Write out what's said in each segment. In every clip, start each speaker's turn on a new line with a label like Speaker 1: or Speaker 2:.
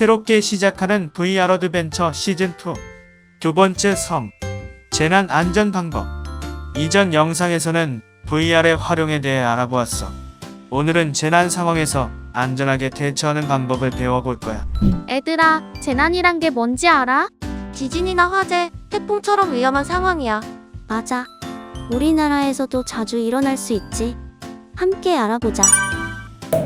Speaker 1: 새롭게 시작하는 VR 어드벤처 시즌2 두 번째 섬 재난 안전 방법 이전 영상에서는 VR의 활용에 대해 알아보았어. 오늘은 재난 상황에서 안전하게 대처하는 방법을 배워볼 거야.
Speaker 2: 애들아, 재난이란 게 뭔지 알아?
Speaker 3: 지진이나 화재, 태풍처럼 위험한 상황이야.
Speaker 4: 맞아. 우리나라에서도 자주 일어날 수 있지. 함께 알아보자.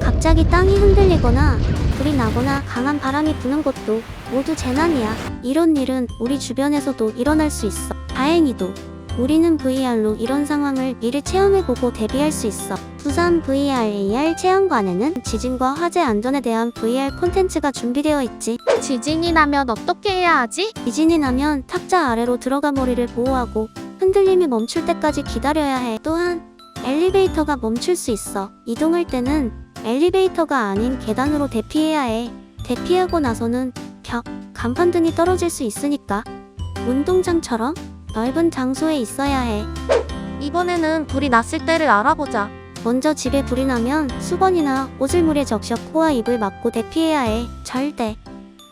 Speaker 4: 갑자기 땅이 흔들리거나 불이 나거나 강한 바람이 부는 것도 모두 재난이야. 이런 일은 우리 주변에서도 일어날 수 있어. 다행히도 우리는 VR로 이런 상황을 미리 체험해보고 대비할 수 있어. 부산 VR AR 체험관에는 지진과 화재 안전에 대한 VR 콘텐츠가 준비되어 있지.
Speaker 2: 지진이 나면 어떻게 해야 하지?
Speaker 4: 지진이 나면 탁자 아래로 들어가 머리를 보호하고 흔들림이 멈출 때까지 기다려야 해. 또한 엘리베이터가 멈출 수 있어. 이동할 때는 엘리베이터가 아닌 계단으로 대피해야 해. 대피하고 나서는 벽, 간판 등이 떨어질 수 있으니까 운동장처럼 넓은 장소에 있어야 해.
Speaker 3: 이번에는 불이 났을 때를 알아보자.
Speaker 4: 먼저 집에 불이 나면 수건이나 옷을 물에 적셔 코와 입을 막고 대피해야 해. 절대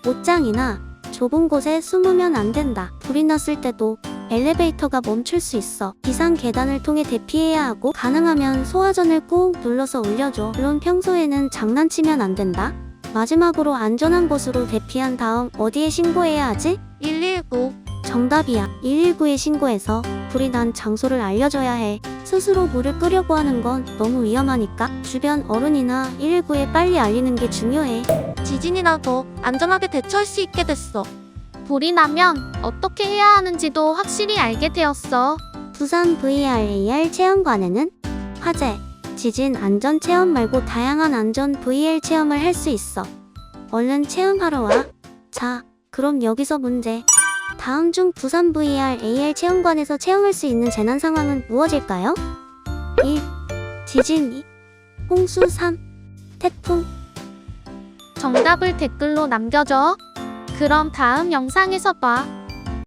Speaker 4: 옷장이나 좁은 곳에 숨으면 안 된다. 불이 났을 때도 엘리베이터가 멈출 수 있어. 비상 계단을 통해 대피해야 하고 가능하면 소화전을 꾹 눌러서 올려줘. 물론 평소에는 장난치면 안 된다. 마지막으로 안전한 곳으로 대피한 다음 어디에 신고해야 하지?
Speaker 3: 119.
Speaker 4: 정답이야. 119에 신고해서 불이 난 장소를 알려줘야 해. 스스로 물을 끄려고 하는 건 너무 위험하니까 주변 어른이나 119에 빨리 알리는 게 중요해.
Speaker 3: 지진이 나도 안전하게 대처할 수 있게 됐어.
Speaker 2: 불이 나면 어떻게 해야 하는지도 확실히 알게 되었어.
Speaker 4: 부산 VR AR 체험관에는 화재, 지진 안전 체험 말고 다양한 안전 VR 체험을 할 수 있어. 얼른 체험하러 와. 자, 그럼 여기서 문제. 다음 중 부산 VR AR 체험관에서 체험할 수 있는 재난 상황은 무엇일까요? 1. 지진 2. 홍수 3. 태풍
Speaker 2: 정답을 댓글로 남겨줘. 그럼 다음 영상에서 봐.